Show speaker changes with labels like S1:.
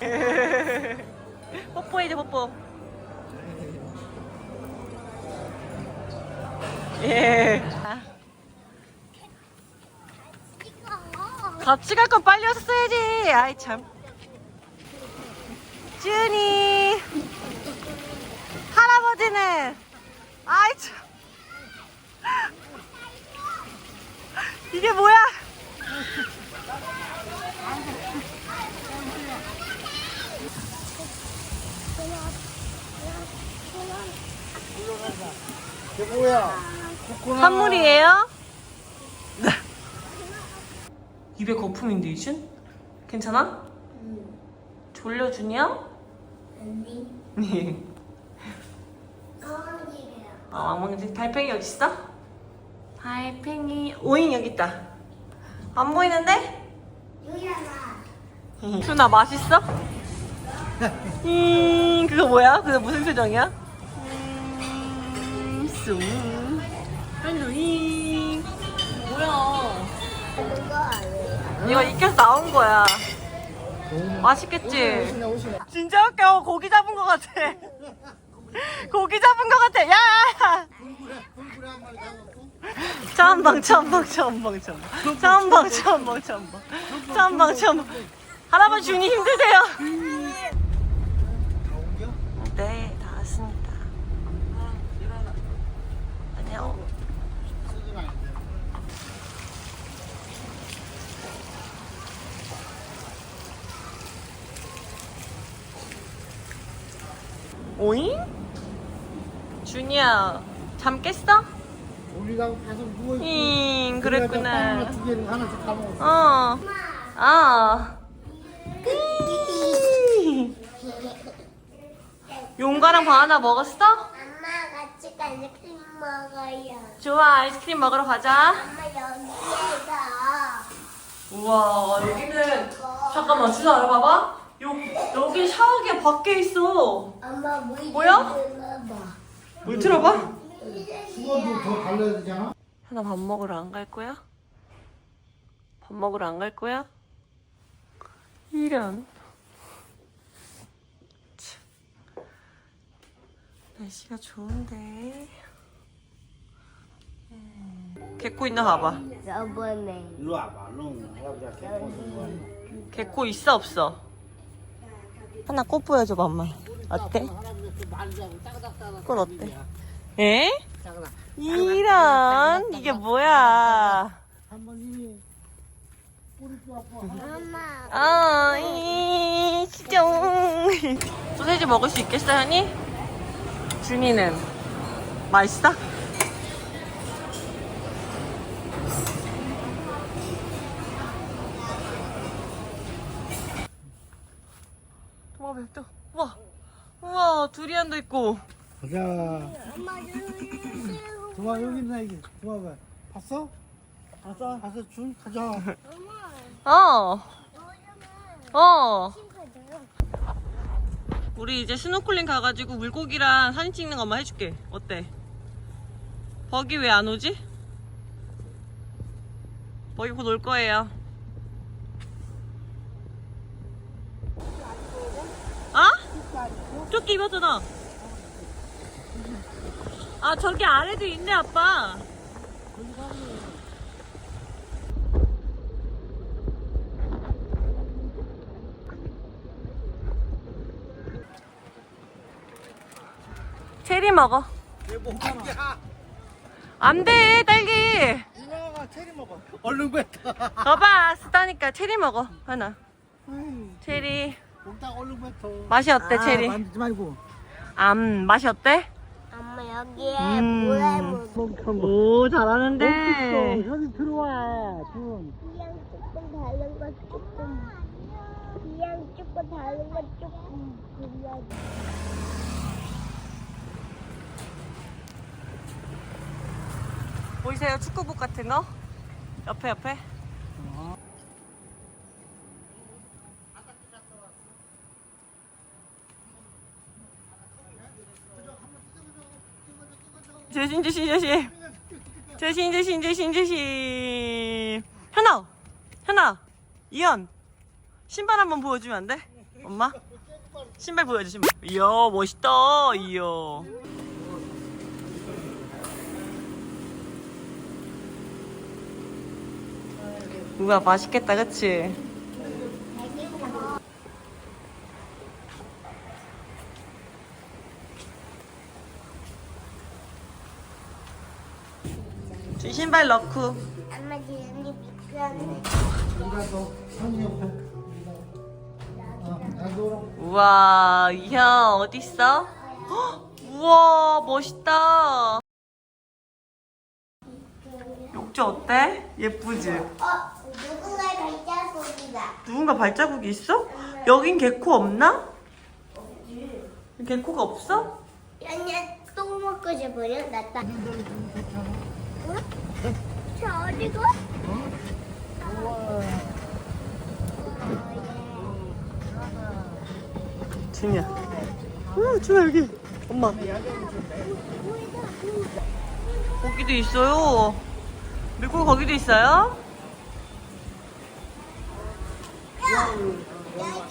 S1: 뽀뽀해 줘 뽀뽀. 예. 같이 갈 건 빨리 써야지. 아이 참. 준이. 할아버지는. 아이 참. 이게 뭐야?
S2: 이게 뭐야?
S1: 선물이에요? 입에 거품인데 이준? 괜찮아? 졸려 준이야?
S3: 언니,
S1: 네.
S3: 강아지래요.
S1: 아 왕망지 달팽이 어디 있어? 달팽이 오잉 여기 있다. 안 보이는데?
S3: 유연아.
S1: 준아 맛있어? 음 그거 뭐야? 그거 무슨 표정이야? 음, 쑥. 한두잉 뭐야? 이거 익혀서 나온 거야. 맛있겠지?
S2: 오시네 오시네.
S1: 진짜 웃겨. 고기 잡은 거 같아. 고기 잡은 거 같아. 야! 첨벙, 첨벙, 첨벙, 첨벙. 첨벙, 첨벙, 첨벙. 첨벙, 첨벙. 할아버지 준이 힘드세요?
S2: 다 옮겨?
S1: 네, 다 왔습니다. 안녕.
S2: 쓰진 않는데.
S1: 오잉? 준이야, 잠 깼어?
S2: 우리가 계속 누워 있고.
S1: 잉, 그랬구나.
S2: 두 개를 하나씩 다 먹었어.
S1: 어. 아. 용가랑 바나나 먹었어?
S3: 엄마 같이 아이스크림 먹어요.
S1: 좋아, 아이스크림 먹으러 가자.
S3: 엄마 여기에서.
S1: 우와, 여기는 잠깐만, 준아, 여기 봐봐. 요, 여기 샤워기 밖에 있어.
S3: 엄마 물
S1: 뭐야?
S3: 들어봐.
S1: 물 틀어봐.
S2: 수건도 더 달라야 되잖아.
S1: 하나 밥 먹으러 안 갈 거야? 밥 먹으러 안 갈 거야? 이런. 참. 날씨가 좋은데. 음. 개코 있나 봐봐.
S3: 저번에
S2: 일로 와봐. 거야.
S1: 개코 있어 없어? 하나 꽃 보여줘봐 엄마. 어때? 꽃 어때? 에? 이런 이게 뭐야?
S3: 엄마
S1: 아, 이, 진짜. 소세지 먹을 수 있겠어, 하니? 준이는 맛있어? 또. 우와, 우와, 두리안도 있고.
S2: 가자.
S3: 엄마 여기
S2: 도마 여기 있나 이게. 도마 봐. 봤어? 봤어? 봤어? 준 가자.
S1: 어, 어.
S3: 심하대요.
S1: 우리 이제 스노클링 가가지고 물고기랑 사진 찍는 것만 해줄게. 어때? 버기 왜 안 오지? 버기 곧 올 거예요. 아? 조끼 입었잖아. 아, 저기 아래도 있네, 아빠. 체리 먹어.
S2: 얘 뭐야?
S1: 안 돼, 딸기.
S2: 누나가 체리 먹어. 얼른 뱉어.
S1: 봐봐, 쓰다니까 체리 먹어. 하나. 체리.
S2: 먹다가 얼른 뱉어.
S1: 맛이 어때, 체리?
S2: 만지지 말고.
S1: 암, 맛이 어때?
S3: 엄마 여기에
S1: 음.
S3: 물에 묻.
S1: 오, 잘하는데.
S2: 여기 들어와. 준.
S3: 그냥 조금 다른 거 조금. 그냥 조금 다른 거 조금. 그냥.
S1: 보이세요? 축구복 같은 거? 옆에, 옆에. 조심, 조심, 조심. 조심, 조심, 조심, 조심. 현아! 현아! 이현! 신발 한번 보여주면 안 돼? 엄마? 신발 보여줘 신발. 이야 멋있다. 이야. 우와 맛있겠다 그치? 저 신발 넣고
S3: 엄마 지은이 미끄러운데.
S1: 우와 이야 어딨어? 헉, 우와 멋있다 욕조 어때? 예쁘지?
S3: 어, 누군가의 발자 소리다.
S1: 누군가 발자국이 있어? 여긴 개코 없나? 개코가 없어?
S3: 연야 똥 먹고 싶어요? 나다. 응? 저 어디고?
S1: 준이야 우 준아 여기 엄마 거기도 있어요 밀고 거기도 있어요?
S3: 여기